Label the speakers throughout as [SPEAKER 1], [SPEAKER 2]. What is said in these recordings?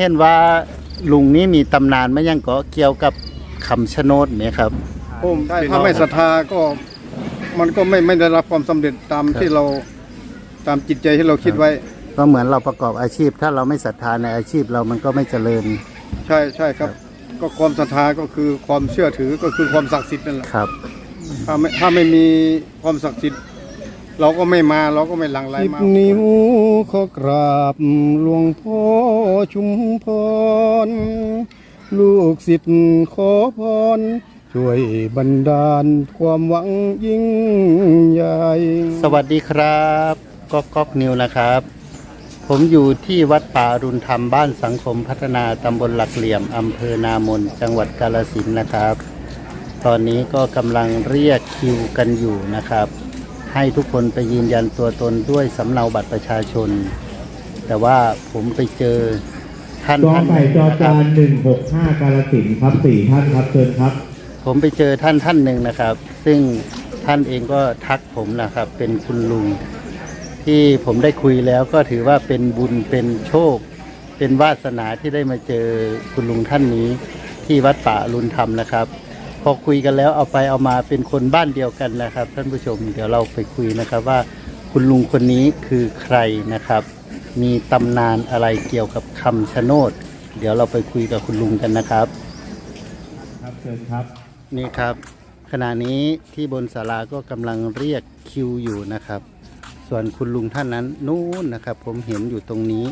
[SPEAKER 1] เห็นว่าลุงนี่มีตำนานมายังเกาะเกี่ยวกับคำชะโนดไหมครับ
[SPEAKER 2] โอ้ถ้าไม่ศรัทธาก็มันก็ไม่ไม่ได้รับความสำเร็จตามที่เราตามจิตใจที่เราคิดไว้
[SPEAKER 1] ก็เหมือนเราประกอบอาชีพ ถ้าเราไม่ศรัทธาในอาชีพเรามันก็ไม่เจริญ
[SPEAKER 2] ใช่ใช่ครับ ก็ความศรัทธาก็คือความเชื่อถือก็คือความศักดิ์สิทธิ์นั่นแหละ
[SPEAKER 1] ครับ
[SPEAKER 2] ถ้าไม่ถ้าไม่มีความศักดิ์สิทธิ์ เราก็ไม่มาเราก็ไม่หลั่งไหล
[SPEAKER 3] สิบ
[SPEAKER 2] มา
[SPEAKER 3] นิ้วขอกราบหลวงพ่อชุมพร ลูกศิษย์ขอพร ช่วยบันดาลความหวังยิ่งใหญ่
[SPEAKER 1] สวัสดีครับก๊อกก๊อกนิวนะครับ ผมอยู่ที่วัดป่าอรุณธรรมบ้านสังคมพัฒนาตำบลหลักเหลี่ยมอำเภอนามนจังหวัดกาลสินธุ์นะครับ ตอนนี้ก็กำลังเรียกคิวกันอยู่นะครับ ให้ทุกคนไปยืนยันตัวตนด้วยสำเนาบัตรประชาชน แต่ว่าผมไปเจอท่าน
[SPEAKER 4] กอ
[SPEAKER 1] ท่านห
[SPEAKER 4] ไก่
[SPEAKER 1] นึ่ง
[SPEAKER 4] จอ
[SPEAKER 1] นะค
[SPEAKER 4] จา
[SPEAKER 1] รับ
[SPEAKER 4] นหนึ่งหกห้ากาลสินธุ์ครับสี่ท่านครับเชิญครับ
[SPEAKER 1] ผมไปเจอท่านท่านหนึ่งนะครับ ซึ่งท่านเองก็ทักผมนะครับ เป็นคุณลุง ที่ผมได้คุยแล้วก็ถือว่าเป็นบุญเป็นโชค เป็นวาสนาที่ได้มาเจอคุณลุงท่านนี้ ที่วัดป่าอรุณธรรมนะครับ พอคุยกันแล้วเอาไปเอามาเป็นคนบ้านเดียวกันนะครับ ท่านผู้ชมเดี๋ยวเราไปคุยนะครับว่าคุณลุงคนนี้คือใครนะครับ มีตำนานอะไรเกี่ยวกับคำชะโนด เดี๋ยวเราไปคุยกับคุณลุงกันนะครับ
[SPEAKER 4] ครับเชิญครับ
[SPEAKER 1] นี่ครับ ขณะนี้ที่บนศาลาก็กำลังเรียกคิวอยู่นะครับ ส่วนคุณลุงท่านนั้นนู้นนะครับ ผมเห็นอยู่ตรงนี้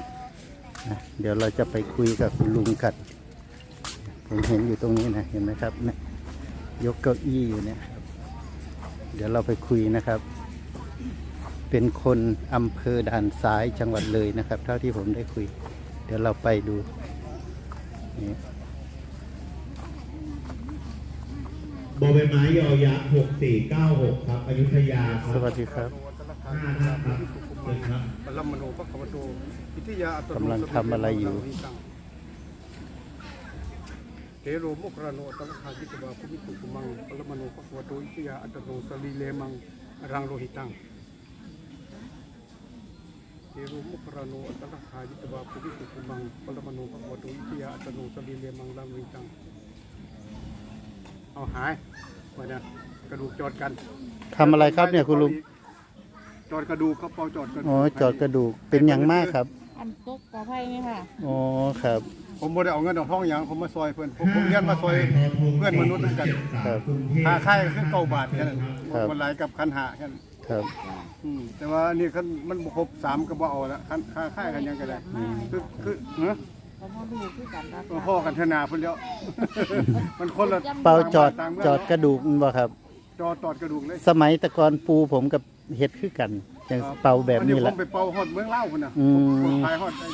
[SPEAKER 1] นะเดี๋ยวเราจะไปคุยกับคุณลุงกันผมเห็นอยู่ตรงนี้นะเห็นไหมครับเนี่ย ยกเก้าอี้อยู่เนี่ยครับ เดี๋ยวเราไปคุยนะครับ เป็นคนอำเภอด่านซ้ายจังหวัดเลยนะครับ เท่าที่ผมได้คุย เดี๋ยวเราไปดูนี่
[SPEAKER 4] บอใบไม้ยอยักษ์หกสี่เก้าหกครับอยุธยาค
[SPEAKER 1] ส
[SPEAKER 4] รับ
[SPEAKER 1] วัสดีครับ
[SPEAKER 4] ห้าท่านครับเชิญครับ
[SPEAKER 2] ปรมโนภควโตอิทิยาอัตโน
[SPEAKER 1] กำลังทำอะไรอยู่
[SPEAKER 2] เทโรโมกราโนตังคาจิตวาภูมิตุกุมังปรมโนภควโตอิทิยาอัตโนสลีเลมังรังโลหิตังเทโรโมกราโนตังคาจิตวาภูมิตุกุมังปรมโนภควโตอิทิยาอัตโนสลีเลมังรังโลหิตัง เอาหายมาเนี่ยกระดูกจอดกัน
[SPEAKER 1] ทำอะไรครับเนี่ยคุณลุง
[SPEAKER 2] จอดกระดูกเขาเปาจอดกระดูก
[SPEAKER 1] อ๋อจอดกระดูกเป็นอย่างมากครับ
[SPEAKER 5] อันตกปลอดภัยไหมค่ะ
[SPEAKER 1] อ๋อครับ
[SPEAKER 2] ผมบ่ได้เอาเงินเอาทองหยังผมมาซอยเพื่อนผมผมเรียนมาซอยเพื่อนมนุษย์ด้วยกัน
[SPEAKER 1] ครับ
[SPEAKER 2] ค่าค่ายก็คือเก้าบาทแค่นั้น
[SPEAKER 1] ครับ
[SPEAKER 2] คนหลายกับคันหาแค่นั้น
[SPEAKER 1] ครับ
[SPEAKER 2] อืมแต่ว่านี่คันมันบ่ครบสามก็บ่เอาละคันค่าค่ายกันยังก็ได้คือคือเนาะ
[SPEAKER 5] เราพ่อดูคือกันรัก
[SPEAKER 2] ก็พ่อกันเทนาเพิ่นแล้ว มันคนละ
[SPEAKER 1] เป่าจอด
[SPEAKER 2] ต่างเมืง
[SPEAKER 1] จอดกระดูกบ่ครับ
[SPEAKER 2] จอดตอดกระดูกเลย
[SPEAKER 1] สมัยแตะกอนปูผมกับเฮ็ดคือกันอย่างเป่าแบบนี้
[SPEAKER 2] อั
[SPEAKER 1] แห
[SPEAKER 2] ผ
[SPEAKER 1] ละ
[SPEAKER 2] มไปเป่าฮอดเมืองเล่าวพุ่นน่ะ
[SPEAKER 1] อืม
[SPEAKER 2] ผมขายฮอดไอ้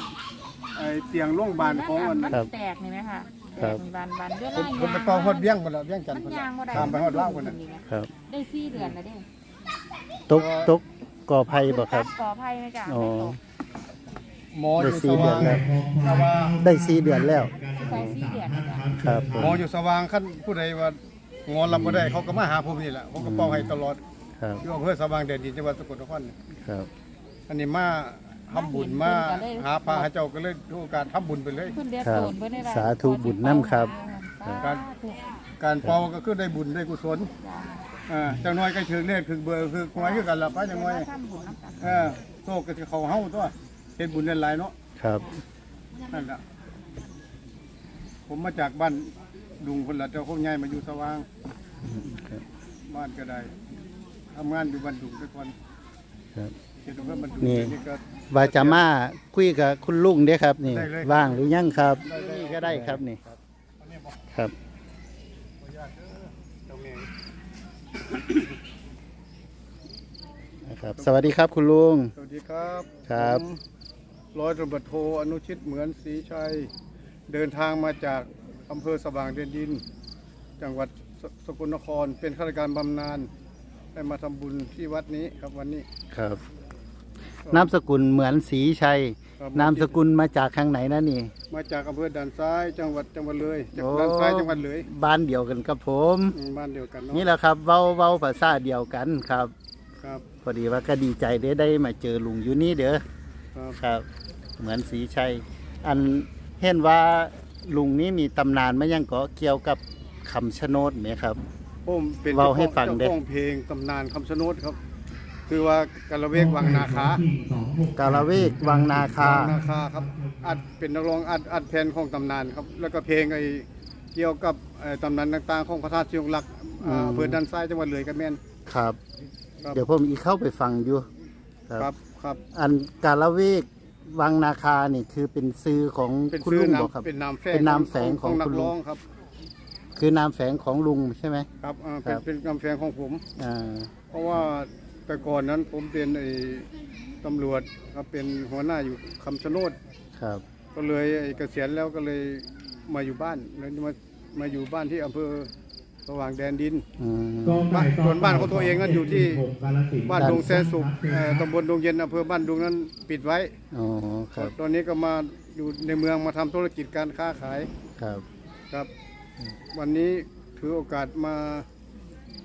[SPEAKER 2] ไอ้เตียงโรงพยาบาลของมัน
[SPEAKER 5] มัน
[SPEAKER 1] ครับ
[SPEAKER 5] แตกนี่ไหมค่ะ
[SPEAKER 1] ครับ
[SPEAKER 5] แตกมีบานบานเดือด
[SPEAKER 2] ผมผมไปเป่าฮอดเบี้ยงพุ่นละเบี้ยงจัน
[SPEAKER 5] มั
[SPEAKER 2] ท
[SPEAKER 5] น
[SPEAKER 2] ร์พุ่น
[SPEAKER 5] ยา
[SPEAKER 2] ละ
[SPEAKER 5] งบ่ได้
[SPEAKER 2] ข้ามไปฮอดเล่าวพุ่นน่ะ
[SPEAKER 1] ครับ
[SPEAKER 5] ได้สี่เดือนแล้วเด้
[SPEAKER 1] ตกตกกอไผ่บ่ครับ
[SPEAKER 5] ปลอดภัยไหมจ้ะ
[SPEAKER 1] อ๋อ
[SPEAKER 2] หมออยู่
[SPEAKER 1] ได้
[SPEAKER 2] ส
[SPEAKER 1] สี่เดือ
[SPEAKER 2] ว่านง
[SPEAKER 1] แล้ว
[SPEAKER 2] แต่ว่า
[SPEAKER 1] ได้สี่เดือนแล้ว
[SPEAKER 5] ใส่สี่เดือนนะจ๊ะ
[SPEAKER 1] ครับผ
[SPEAKER 2] หมอ
[SPEAKER 1] ม
[SPEAKER 2] อยู่สว่างขั้นผู้ใดว่างอนลำบ่ได้เขาก็มาหาผมนี่แหละผมก็เป้าให้ตลอด
[SPEAKER 1] ครับ
[SPEAKER 2] อยู่อำเภอสว่างแดนดินจังหวัดสกลนครนี่
[SPEAKER 1] ครับ
[SPEAKER 2] อันนี้มา ทำบุญมาหาพระหาเจ้าก็เลยดูการทำบุญไปเลย
[SPEAKER 5] ขึ้นเดือด
[SPEAKER 1] ครับ
[SPEAKER 5] โดนเพิ่นได้ละ
[SPEAKER 1] สาธุบุญน้ำครับ
[SPEAKER 5] สา
[SPEAKER 2] การ
[SPEAKER 5] ธุ
[SPEAKER 2] การเป่าก็คือได้บุญได้กุศล
[SPEAKER 5] จ้ะ
[SPEAKER 2] อ่าจังน้อยก็ถึงเลขถึงเบอร์คือหวยคือกันละป้าจังน้อย
[SPEAKER 5] ทำบุญน้ำกัน
[SPEAKER 2] เออโชคก็สิเข้าเฮาตัวเฮ็ดบุญหลายๆเนาะ
[SPEAKER 1] ครับ
[SPEAKER 2] นั่นล่ะผมมาจากบ้านดุงคนละเจ้าคงใหญ่มาอยู่สว่าง
[SPEAKER 1] ครับ
[SPEAKER 2] บ้านก็ได้ทำงานอยู่บ้านดุงทุกวัน
[SPEAKER 1] ครับ
[SPEAKER 2] เห็นว่าบ้านดุง
[SPEAKER 1] นี่
[SPEAKER 2] นี่ก็
[SPEAKER 1] ว่าจะมาคุยกับคุณลุงเด้ครับนี่
[SPEAKER 2] ได้เลย
[SPEAKER 1] ว่างหรือยังครับนี่ก็ได้ครับนี่ครับ
[SPEAKER 2] เจ้าแม่
[SPEAKER 1] นะครับ สวัสดีครับคุณลุง
[SPEAKER 2] สวัสดีครับ
[SPEAKER 1] ครับ
[SPEAKER 2] ผมร้อยตำรวจโทอนุชิตเหมือนศรีชัย เดินทางมาจากอำเภอสว่างเดนดิน จังหวัดสสกลนครเป็นข้าราชการบำนาญได้มาทำบุญที่วัดนี้ครับวันนี้
[SPEAKER 1] ครับ นามสกุลเหมือนสีชัย
[SPEAKER 2] ครับ
[SPEAKER 1] นามสกุลมาจากข้างไหนนะนี่
[SPEAKER 2] มาจากอำเภอด่านซ้ายจังหวัดจังหวัดเลยจาก
[SPEAKER 1] โอ้
[SPEAKER 2] ด่านซ้ายจังหวัดเลย
[SPEAKER 1] บ้านเดียวกันกับผม
[SPEAKER 2] อืมบ้านเดียวกันเนาะ
[SPEAKER 1] นี่แหละครับเว้าเว้าภาษาเดียวกันครับ
[SPEAKER 2] ครับ
[SPEAKER 1] พอดีว่าก็ดีใจได้ได้มาเจอลุงอยู่นี่เด้อ
[SPEAKER 2] ครับ
[SPEAKER 1] ครับ เหมือนสีชัย อันเห็นว่าลุงนี่มีตำนานมายังก็เกี่ยวกับคำชะโนดไหมครับ
[SPEAKER 2] ผมเป็น
[SPEAKER 1] เล่าให้ฟังดิ
[SPEAKER 2] เจ้าของเพลงตำนานคำชะโนดครับ คือว่ากาละเวกวังนาคา
[SPEAKER 1] กาลเวกวังนาคา
[SPEAKER 2] วังนาคาครับอัดเป็นนักร้องอัดอัดแผ่นของตำนานครับ แล้วก็เพลงไอ้เกี่ยวกับเอ่อตำนานต่างๆ ของพระธาตุเชียงหลักอ่า
[SPEAKER 1] อืม
[SPEAKER 2] อำเภอด้านซ้ายจังหวัดเลยกันแม่น
[SPEAKER 1] ครับ
[SPEAKER 2] ครับ
[SPEAKER 1] เดี๋ยวผมอีกเข้าไปฟังอยู่
[SPEAKER 2] ครับ ครับ
[SPEAKER 1] อันกาลเวกวังนาคานี่คือเป็นซื้อของ
[SPEAKER 2] เป็น
[SPEAKER 1] คุณ
[SPEAKER 2] ชื่อ
[SPEAKER 1] ลุง
[SPEAKER 2] นาม
[SPEAKER 1] บอกครับ
[SPEAKER 2] เป็นนามแฝง
[SPEAKER 1] เป็นนามแฝงของ
[SPEAKER 2] นั
[SPEAKER 1] คุ
[SPEAKER 2] ก
[SPEAKER 1] ณลุง
[SPEAKER 2] ร้องครับ
[SPEAKER 1] คือนามแฝงของลุงใช่ไหม
[SPEAKER 2] ครับอ่าเป็น
[SPEAKER 1] ครับ
[SPEAKER 2] เป็นนามแฝงของผม
[SPEAKER 1] อ่า
[SPEAKER 2] เพราะว่า แต่ก่อนนั้นผมเป็นไอ้ตำรวจครับเป็นหัวหน้าอยู่คำชะโนด
[SPEAKER 1] ครับ
[SPEAKER 2] ก็เลยไอ้เกษียณแล้วก็เลยมาอยู่บ้านแล้วมามาอยู่บ้านที่อำเภอสว่างแดนดิน
[SPEAKER 1] อืม
[SPEAKER 2] บ้านส่วนบ้านของตัวเองนั้นอยู่ที่บ้าน
[SPEAKER 1] ด้าน
[SPEAKER 2] ดงแสนสุขเอ่อตำบลดงเย็นอำเภอบ้านดุงนั้นปิดไว้
[SPEAKER 1] อ๋อครับ
[SPEAKER 2] ตอนนี้ก็มาอยู่ในเมืองมาทำธุรกิจการค้าขาย
[SPEAKER 1] ครับ
[SPEAKER 2] ครับ วันนี้ถือโอกาสมา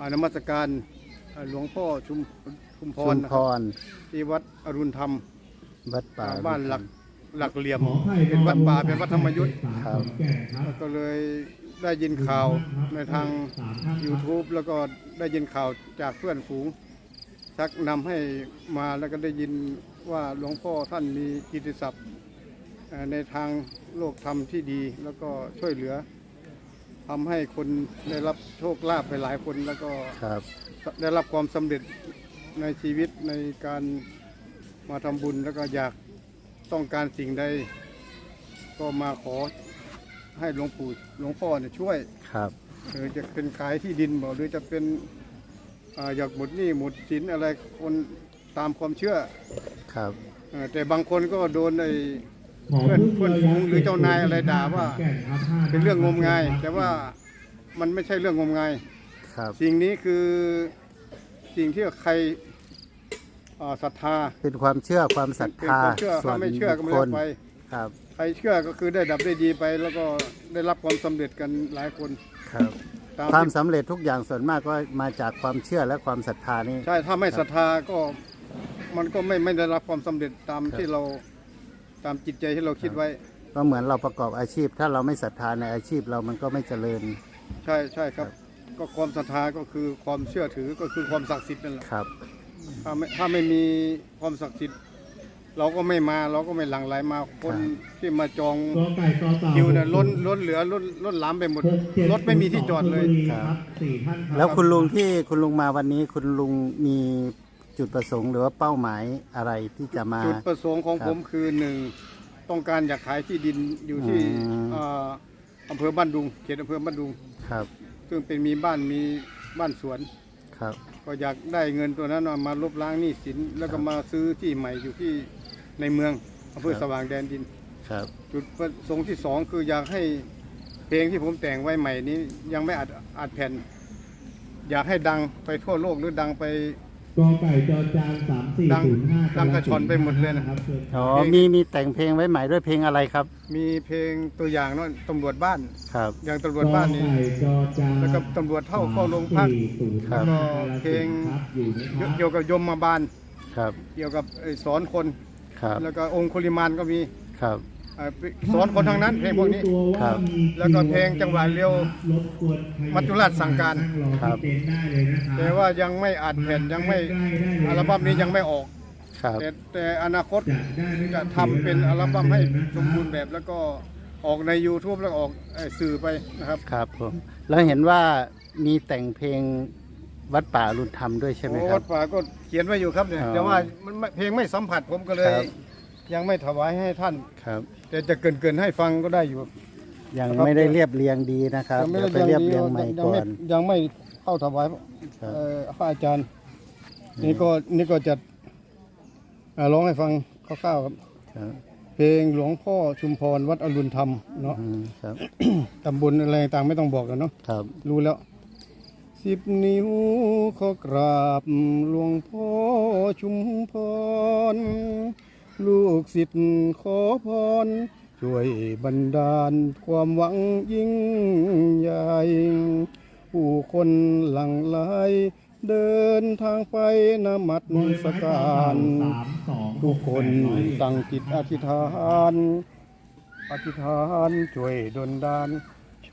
[SPEAKER 2] อานมัสการเอ่อหลวงพ่อชุมชุมพ
[SPEAKER 1] ชุ
[SPEAKER 2] ร
[SPEAKER 1] ม
[SPEAKER 2] นะ
[SPEAKER 1] พ
[SPEAKER 2] ครับ
[SPEAKER 1] ร
[SPEAKER 2] ที่วัดอรุณธรรม
[SPEAKER 1] วัดป่า
[SPEAKER 2] บ้านหลักหลักเหลี่ยม
[SPEAKER 4] เป็
[SPEAKER 2] เป็น
[SPEAKER 4] น
[SPEAKER 2] วั
[SPEAKER 4] วั
[SPEAKER 2] ด
[SPEAKER 4] ด
[SPEAKER 2] ป่า
[SPEAKER 4] ป่า
[SPEAKER 2] เป็
[SPEAKER 4] เป็นน
[SPEAKER 2] วั
[SPEAKER 4] วั
[SPEAKER 2] ด
[SPEAKER 4] ด
[SPEAKER 2] ธ
[SPEAKER 4] ธ
[SPEAKER 2] ร
[SPEAKER 4] ร
[SPEAKER 2] ร
[SPEAKER 4] ร
[SPEAKER 2] ม
[SPEAKER 4] ม
[SPEAKER 2] ยุ
[SPEAKER 4] ยุ
[SPEAKER 2] ท
[SPEAKER 4] ท
[SPEAKER 2] ธ์
[SPEAKER 4] ธ์
[SPEAKER 2] ก็เลยได้ยินข่าวในทาง YouTube แล้วก็ได้ยินข่าวจากเพื่อนฝูงชักนำให้มาแล้วก็ได้ยินว่าหลวงพ่อท่านมีกิตติศัพท์เอ่อในทางโลกธรรมที่ดี แล้วก็ช่วยเหลือทำให้คนได้รับโชคลาภไปหลายคนแล้วก็
[SPEAKER 1] ครับ
[SPEAKER 2] ได้รับความสำเร็จในชีวิตในการมาทำบุญแล้วก็อยากต้องการสิ่งใด ก็มาขอให้หลวงปู่หลวงพ่อเนี่ยช่วย
[SPEAKER 1] ครับ
[SPEAKER 2] หรือจะเป็นขายที่ดินบอกหรือจะเป็นอาอยากหมดหนี้หมดสินอะไรคนตามความเชื่อ
[SPEAKER 1] ครับ
[SPEAKER 2] เอ่อแต่บางคนก็โดนไอ้เพื่อนเพื่อนฝูงหรือเจ้านายอะไรด่าว่า เป็นเรื่องงมงาย แต่ว่ามันไม่ใช่เรื่องงมงาย
[SPEAKER 1] ครับ
[SPEAKER 2] สิ่งนี้คือสิ่งที่ใครอ่าศรัทธา
[SPEAKER 1] เป็นความเชื่อความศรัท
[SPEAKER 2] เป็น
[SPEAKER 1] ธา
[SPEAKER 2] ความเชื่อ
[SPEAKER 1] ส่ว
[SPEAKER 2] ถ้านไม่เชื่อก็
[SPEAKER 1] บุ
[SPEAKER 2] ไม่
[SPEAKER 1] คค
[SPEAKER 2] ต้อ
[SPEAKER 1] ล
[SPEAKER 2] งไป
[SPEAKER 1] ครับ
[SPEAKER 2] ใครเชื่อก็คือได้ดับได้ดีไป แล้วก็ได้รับความสำเร็จกันหลายคน
[SPEAKER 1] ครับ
[SPEAKER 2] ตาม
[SPEAKER 1] ความ
[SPEAKER 2] ที่
[SPEAKER 1] สำเร็จทุกอย่างส่วนมากก็มาจากความเชื่อและความศรัทธานี่
[SPEAKER 2] ใช่ถ้าไม่ศรัทธาก็มันก็ไม่ไม่ได้รับความสำเร็จตาม
[SPEAKER 1] ครับ
[SPEAKER 2] ที่เราตามจิตใจที่เราคิดไว้
[SPEAKER 1] ก็เหมือนเราประกอบอาชีพ ถ้าเราไม่ศรัทธาในอาชีพเรามันก็ไม่เจริญ
[SPEAKER 2] ใช่ใช่ครับ ก็ความศรัทธาก็คือความเชื่อถือก็คือความศักดิ์สิทธิ์นั่นแหละ
[SPEAKER 1] ครับ
[SPEAKER 2] ถ้าไม่ถ้าไม่มีความศักดิ์สิทธิ์ เราก็ไม่มาเราก็ไม่หลั่งไหลมาคนที่มาจอง
[SPEAKER 4] กอไก่ต่อเต่า
[SPEAKER 2] คิวเนี่ยล้นล้นเหลือล้นล้นหลามไปหมดรถไม่มีที่จอดเลย
[SPEAKER 1] ครับ
[SPEAKER 4] สี่ท่านครับ
[SPEAKER 1] แล้วคุณลุงที่คุณลุงมาวันนี้คุณลุงมีจุดประสงค์หรือว่าเป้าหมายอะไรที่จะมา
[SPEAKER 2] จุดประสงค์ของ
[SPEAKER 1] ครับ
[SPEAKER 2] ผมคือหนึ่งต้องการอยากขายที่ดินอยู่ที่
[SPEAKER 1] อืม
[SPEAKER 2] เอ่ออำเภอบ้านดุงเขตอำเภอบ้านดุง
[SPEAKER 1] ครับ
[SPEAKER 2] ซึ่งเป็นมีบ้านมีบ้านสวน
[SPEAKER 1] ครับ
[SPEAKER 2] ก็อยากได้เงินตัวนั้นเอามาลบล้างหนี้สินแล้วก็มาซื้อที่ใหม่อยู่ที่ในเมืองอำเภอ
[SPEAKER 1] ครับ
[SPEAKER 2] สว่างแดนดิน
[SPEAKER 1] ครับ
[SPEAKER 2] จุดประสงค์ที่สองคืออยากให้เพลงที่ผมแต่งไว้ใหม่นี้ยังไม่อัดอัดแผ่น อยากให้ดังไปทั่วโลกหรือดังไป
[SPEAKER 4] กอไก่จอจานสามสี่
[SPEAKER 2] ดัง
[SPEAKER 4] ศูนย์ห้า
[SPEAKER 2] ดังกระชอนไปหมดเลยนะ
[SPEAKER 4] ครับ
[SPEAKER 1] อ๋อมีมีแต่งเพลงไว้ใหม่ด้วยเพลงอะไรครับ
[SPEAKER 2] มีเพลงตัวอย่างเนั่นตำรวจบ้าน
[SPEAKER 1] ครับ
[SPEAKER 2] อย่างตำรวจบ้านนี้
[SPEAKER 4] กอไก่จอจาน
[SPEAKER 2] แล้วก็ตำรวจเท่าเข้าโรงพัก
[SPEAKER 4] สามสี่ศูนย์
[SPEAKER 1] ครับ
[SPEAKER 4] ห้า
[SPEAKER 2] แล้วก็เพลง
[SPEAKER 4] ครับอยู่ไหมครับ
[SPEAKER 2] เกี่ยวกับยมมาบาล
[SPEAKER 1] ครับ
[SPEAKER 2] เกี่ยวกับไอ้สอนคน
[SPEAKER 1] ครับ
[SPEAKER 2] แล้วก็องคุลิมานก็มี
[SPEAKER 1] ครับ
[SPEAKER 2] เอ่อสอนคนทั้งนั้นเพลงพวกนี้
[SPEAKER 1] ครับ
[SPEAKER 2] แล้วก็เพลงจังหวะเร็ว
[SPEAKER 4] รบกวนใค
[SPEAKER 2] มัจจุราชสั่งการ
[SPEAKER 1] ครับ
[SPEAKER 4] นั่งอที่เต็นท์ได้เลยนะครับ
[SPEAKER 2] แต่ว่ายังไม่อัดแผ่นยังไม่
[SPEAKER 4] ใกล้ๆได้เลย
[SPEAKER 2] อัลบั้มนี้ยังไม่ออก
[SPEAKER 1] ครับ
[SPEAKER 2] แต่แต่อนาคต
[SPEAKER 4] จะได้ไม่ต้
[SPEAKER 2] จะ
[SPEAKER 4] อง
[SPEAKER 2] ทำเป็นอัลบั้มให้สมบูรณ์แบบแล้วก็ออกใน YouTube แล้วก็ออกเอ่อสื่อไปนะครับ
[SPEAKER 1] ครับผม แล้วเห็นว่ามีแต่งเพลงวัดป่าอรุณธรรมด้วยใช่ไหม
[SPEAKER 2] โอ้
[SPEAKER 1] ครั
[SPEAKER 2] วั
[SPEAKER 1] บ
[SPEAKER 2] ดป่าก็เขียนไว้อยู่ครับเนี่ย
[SPEAKER 1] อ๋อ
[SPEAKER 2] แต่ว่ามันไม่เพลงไม่สัมผัสผมก็เลย
[SPEAKER 1] ครับ
[SPEAKER 2] ยังไม่ถวายให้ท่าน
[SPEAKER 1] ครับ
[SPEAKER 2] แต่จะเกรินเกินๆให้ฟังก็ได้อยู่
[SPEAKER 1] ยัง
[SPEAKER 2] ครับ
[SPEAKER 1] ไม่ได้เรียบเรียงดีนะครับ
[SPEAKER 2] ยังไม่
[SPEAKER 1] เดี๋ยว
[SPEAKER 2] ได้
[SPEAKER 1] ไปเรียบเรียงใหม่
[SPEAKER 2] ยัง
[SPEAKER 1] ก่อ
[SPEAKER 2] ไม่
[SPEAKER 1] น
[SPEAKER 2] ยังไม่เข้าถวาย
[SPEAKER 1] ครับ
[SPEAKER 2] เอ่อพระอาจารย์ นี่ก็นี่ก็จะอ่าร้องให้ฟังคร่าวๆครับ
[SPEAKER 1] ครับ
[SPEAKER 2] เพลงหลวงพ่อชุมพรวัดอรุณธรรมเนาะ
[SPEAKER 1] อืมครับ
[SPEAKER 2] ตำบลอะไรต่างไม่ต้องบอกแล้วเนาะ
[SPEAKER 1] ครับ
[SPEAKER 2] รู้แล้วสิบนิ้วขอกราบหลวงพ่อชุมพร ลูกศิษย์ขอพร ช่วยบันดาลความหวังยิ่งใหญ่ผู้คนหลั่งไหลเดินทางไปนมัดสการ
[SPEAKER 4] สามสอง
[SPEAKER 2] ทุกคนตั้งจิตอธิษฐานอธิษฐานช่วยดลดาน โช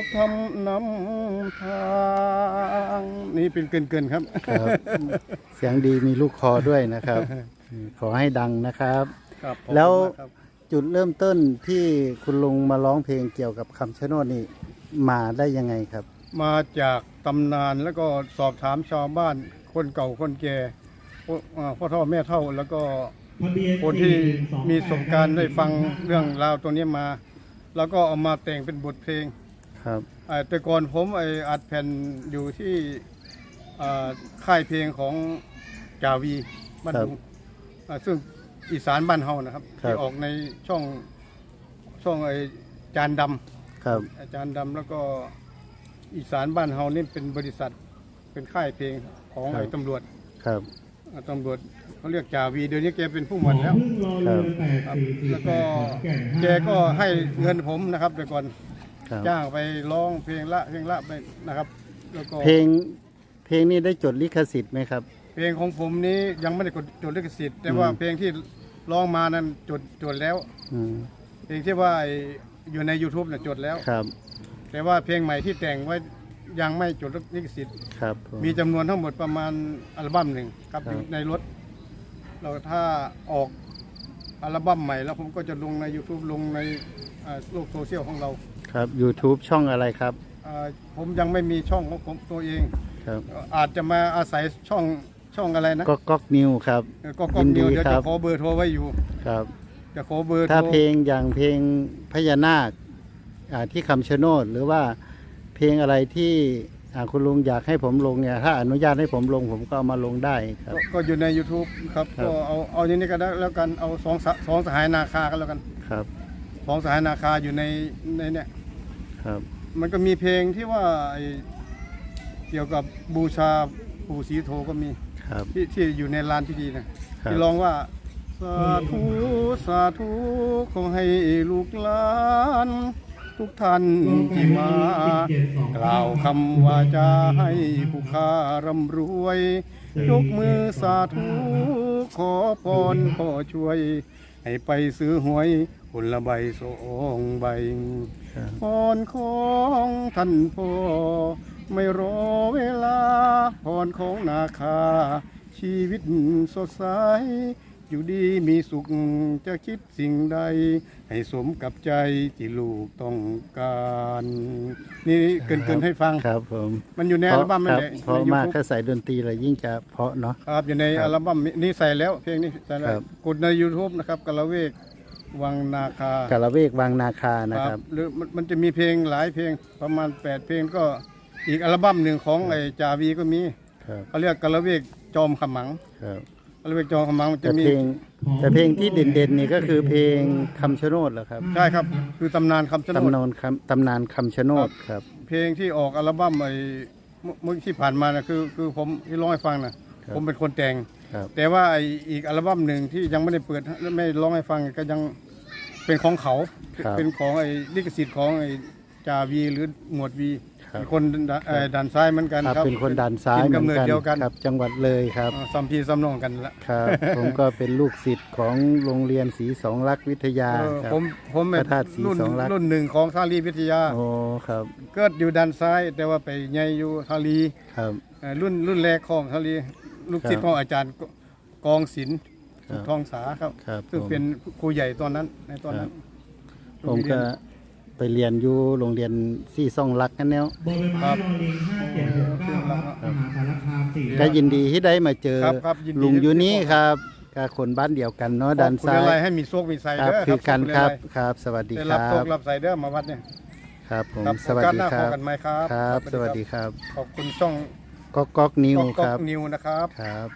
[SPEAKER 2] คทำนำทาง นี่เป็นเกินๆครับ
[SPEAKER 1] ครับเสียงดีมีลูกคอด้วยนะครับ ขอให้ดังนะครับ
[SPEAKER 2] ครับขอบคุณ
[SPEAKER 1] แล้ว
[SPEAKER 2] มากครับ
[SPEAKER 1] จุดเริ่มต้นที่คุณลุงมาร้องเพลงเกี่ยวกับคำชะโนดนี่มาได้ยังไงครับ
[SPEAKER 2] มาจากตำนานแล้วก็สอบถามชาวบ้านคนเก่าคนแก่พ่ออ่าพ่อเท่าแม่เท่าแล้วก็
[SPEAKER 4] ทะเบียน
[SPEAKER 2] คนที่มีประสบการณ์ได้ฟังเรื่องราวตัวนี้มา แล้วก็เอามาแต่งเป็นบทเพลง
[SPEAKER 1] ครับ
[SPEAKER 2] อ่าแต่ก่อนผมไออัดแผ่นอยู่ที่อ่าค่ายเพลงของจาวีบ้าน
[SPEAKER 1] ครับ
[SPEAKER 2] ดุง อ่าซึ่งอีสานบ้านเฮานะครับ
[SPEAKER 1] ครับ
[SPEAKER 2] ที่ออกในช่องช่องไอจานดำ
[SPEAKER 1] ครับ
[SPEAKER 2] อาจารย์ดำแล้วก็อีสานบ้านเฮานี่เป็นบริษัทเป็นค่ายเพลงของ
[SPEAKER 1] ครับ
[SPEAKER 2] ไอ้ตำรวจ
[SPEAKER 1] ครับ
[SPEAKER 2] อ่าตำรวจเขาเรียกจ่าวีเดี๋ยวนี้แกเป็นผู้หมวดแล้ว
[SPEAKER 4] พึ่งรอเรือแปด
[SPEAKER 2] ครับ
[SPEAKER 4] สี่สี่
[SPEAKER 2] แล้ว
[SPEAKER 4] แป
[SPEAKER 2] ก็
[SPEAKER 4] ดขอนแก่นห้า
[SPEAKER 2] แกก็ให้เงินผมนะครับแต่ก่อน
[SPEAKER 1] ครับ
[SPEAKER 2] จ้างไปร้องเพลงละเพลงละไปนะครับ แล้วก็
[SPEAKER 1] เพลง เพลงนี้ได้จดลิขสิทธิ์ไหมครับ
[SPEAKER 2] เพ ลงของผมนี้ยังไม่ได้กดจดลิขสิทธิ์แต่
[SPEAKER 1] อืม
[SPEAKER 2] ว่าเพลงที่ร้องมานั้นจดจดแล้ว
[SPEAKER 1] อืม
[SPEAKER 2] เพลงที่ว่าไอ้อยู่ใน YouTube น่ะจดแล้ว
[SPEAKER 1] ครับ
[SPEAKER 2] แต่ว่าเพลงใหม่ที่แต่งไว้ยังไม่จดลิขสิทธิ์
[SPEAKER 1] ครับผม
[SPEAKER 2] มีจำนวนทั้งหมดประมาณอัลบั้มหนึ่งครับ
[SPEAKER 1] ครับ
[SPEAKER 2] อยู่ในรถ เราถ้าออกอัลบั้มใหม่แล้วผมก็จะลงใน YouTube ลงในอ่าโลกโซเชียลของเรา
[SPEAKER 1] ครับ YouTube ช่องอะไรครับ
[SPEAKER 2] อ่าผมยังไม่มีช่องของผมตัวเอง
[SPEAKER 1] ครับ
[SPEAKER 2] อาจจะมาอาศัยช่อง ช่องอะไรนะ
[SPEAKER 1] ก็ก๊อกนิวครับ
[SPEAKER 2] เออก็ก็
[SPEAKER 1] ยินดี
[SPEAKER 2] เดียวเดี๋ยว
[SPEAKER 1] ครั
[SPEAKER 2] จะ
[SPEAKER 1] บ
[SPEAKER 2] ขอเบอร์โทรไว้อยู่
[SPEAKER 1] ครับ
[SPEAKER 2] จะขอเบอร์โทร
[SPEAKER 1] ถ้าเพลงอย่างเพลงพญานาคอ่าที่คำชะโนดหรือว่าเพลงอะไรที่อ่าคุณลุงอยากให้ผมลงเนี่ยถ้าอนุญาตให้ผมลงผมก็เอามาลงได้ครับ
[SPEAKER 2] ก็ก็อยู่ใน YouTube ครับ
[SPEAKER 1] ครับ
[SPEAKER 2] ก็เอาเอาอย่างนี้ก็ได้แล้วกันเอาสองสะสองสหายนาคากันแล้วกัน
[SPEAKER 1] ครับ
[SPEAKER 2] สองสหายนาคาอยู่ในในเนี่ย
[SPEAKER 1] ครับ
[SPEAKER 2] มันก็มีเพลงที่ว่าไอ้เกี่ยวกับบูชาปู่ศรีโทก็มี
[SPEAKER 1] ครับ
[SPEAKER 2] ที่ที่อยู่ในลานที่ดีนะครับ ที่ร้องว่า สาธุสาธุขอให้ลูกหลานทุกท่านที่มากล่าวคำว่าจะให้ผู้ค้าร่ำรวย ยกมือสาธุขอพรพ่อช่วย ให้ไปซื้อหวยคนละใบสองใบ
[SPEAKER 1] ครับ
[SPEAKER 2] พรของท่านพ่อ ไม่รอเวลาพรของนาคา ชีวิตสดใส อยู่ดีมีสุขจะคิดสิ่งใด ให้สมกับใจที่ลูกต้องการ นี่เกินเกินๆให้ฟัง
[SPEAKER 1] ครับผม
[SPEAKER 2] มันอยู่ในอัลบั้มนั่
[SPEAKER 1] คนรับ
[SPEAKER 2] แหละ
[SPEAKER 1] เพราะ
[SPEAKER 2] ใน
[SPEAKER 1] มาก
[SPEAKER 2] YouTube
[SPEAKER 1] ถ้าใส่ดนตรีแล้วยิ่งจะเพราะเนาะ
[SPEAKER 2] ครับอยู่ใน
[SPEAKER 1] ครับ
[SPEAKER 2] อัลบั้มนี่ใส่แล้วเพลงนี้ใส่แล้
[SPEAKER 1] ครั
[SPEAKER 2] ว
[SPEAKER 1] บ
[SPEAKER 2] กดใน YouTube นะครับกะละเวกวังนาคา
[SPEAKER 1] กาละเวกวังนาคานะครับ
[SPEAKER 2] หรือมันมันจะมีเพลงหลายเพลงประมาณ 8 เพลงก็ อีกอัลบั้มหนึ่งของไอ้จาวีก็มี
[SPEAKER 1] ครับ
[SPEAKER 2] เขาเรียกกะละเวกจอมขมัง
[SPEAKER 1] ครับ
[SPEAKER 2] กะละเวกจอมขมังมัน
[SPEAKER 1] แต่
[SPEAKER 2] จะมี
[SPEAKER 1] เพลงแต่เพลงที่เด่นๆนี่ก็คือเพลงคำชะโนดเหรอครับ
[SPEAKER 2] ใช่ครับ คือตำนานคำชะโนด
[SPEAKER 1] ตำนานคำตำนานคำชะโนดครับ
[SPEAKER 2] เพลงที่ออกอัลบั้มไอ้เมื่อเมื่อที่ผ่านมานะคือคือผมที่ร้องให้ฟังนะครับ ผมเป็นคนแต่ง
[SPEAKER 1] ครับ
[SPEAKER 2] แต่ว่าไอ้อีกอัลบั้มหนึ่งที่ยังไม่ได้เปิดและไม่ร้องให้ฟังก็ยังเป็นของเขา
[SPEAKER 1] ครับ
[SPEAKER 2] เป็นของไอ้ลิขสิทธิ์ของไอ้จาวีหรือหมวดวี
[SPEAKER 1] ครับ
[SPEAKER 2] เป็นคนดเอ่อด่านซ้ายเหมือนกัน
[SPEAKER 1] ครับ
[SPEAKER 2] ครับ
[SPEAKER 1] เป็นคนด่านซ้าย
[SPEAKER 2] กิ
[SPEAKER 1] เหมื
[SPEAKER 2] กำ
[SPEAKER 1] อน
[SPEAKER 2] เนิด
[SPEAKER 1] กัน
[SPEAKER 2] เดียวกัน
[SPEAKER 1] ครับจังหวัดเลยครับ
[SPEAKER 2] อ่าซัมพีซัมนองกันละ
[SPEAKER 1] ครับ ผมก็เป็นลูกศิษย์ของโรงเรียนศรีสองรักวิทยา
[SPEAKER 2] เออ
[SPEAKER 1] ครับ
[SPEAKER 2] ผมผมเป็น
[SPEAKER 1] พระธาตุศรี
[SPEAKER 2] รุ่น
[SPEAKER 1] สองลักษณ์
[SPEAKER 2] รุ่นหนึ่งของทารีวิทยา
[SPEAKER 1] โอ้ครับ
[SPEAKER 2] เกิดอยู่ด้านซ้าย แต่ว่าไปใหญ่อยู่ทารี
[SPEAKER 1] ครับ
[SPEAKER 2] เอ่อรุ่นรุ่นแรกของทารีลูกศิษย์
[SPEAKER 1] ครับ
[SPEAKER 2] ของอาจารย์กกองศิลป์
[SPEAKER 1] ครับ
[SPEAKER 2] ทองสาครับ
[SPEAKER 1] ครับ
[SPEAKER 2] ซึ่ง
[SPEAKER 1] ผม
[SPEAKER 2] เป็นครูใหญ่ตอนนั้นในตอนนั้น
[SPEAKER 1] ผมก็ ไปเรียนอยู่โรงเรียนสี่สองรักกันแนว
[SPEAKER 4] บอใบไม้รอลิงห้าเจ็ดหกเก้าครับมหาสารคามสี่
[SPEAKER 1] ก็ยินดีที่ได้มาเจอ
[SPEAKER 2] ครับครับยินดี
[SPEAKER 1] ลุงอยู่นี้ครับก็คนบ้านเดียวกันเนาะด้าน
[SPEAKER 2] ขอบคุณ
[SPEAKER 1] ซ้า
[SPEAKER 2] อะไร
[SPEAKER 1] ย
[SPEAKER 2] ให้มีโชคมีไซ
[SPEAKER 1] ครับ
[SPEAKER 2] เด้อ
[SPEAKER 1] คือกัน
[SPEAKER 2] ข
[SPEAKER 1] ค
[SPEAKER 2] อ
[SPEAKER 1] รั
[SPEAKER 2] ณ
[SPEAKER 1] บครับสวัสดี
[SPEAKER 2] ได้
[SPEAKER 1] ค
[SPEAKER 2] รับ
[SPEAKER 1] รั
[SPEAKER 2] โช
[SPEAKER 1] บ
[SPEAKER 2] ครับไซเดอร์มาวัดเนี่ย
[SPEAKER 1] ครับผม
[SPEAKER 2] ครับ
[SPEAKER 1] สวัสดี
[SPEAKER 2] โอกาหน้า
[SPEAKER 1] ค
[SPEAKER 2] พ
[SPEAKER 1] รั
[SPEAKER 2] บบกันไหมครับ
[SPEAKER 1] ครับ สวัสดีครับ
[SPEAKER 2] ขอบคุณช่อง
[SPEAKER 1] ก๊อกก๊อกนิว
[SPEAKER 2] ก๊อก
[SPEAKER 1] ครับ
[SPEAKER 2] นิวนะครับ
[SPEAKER 1] ครับ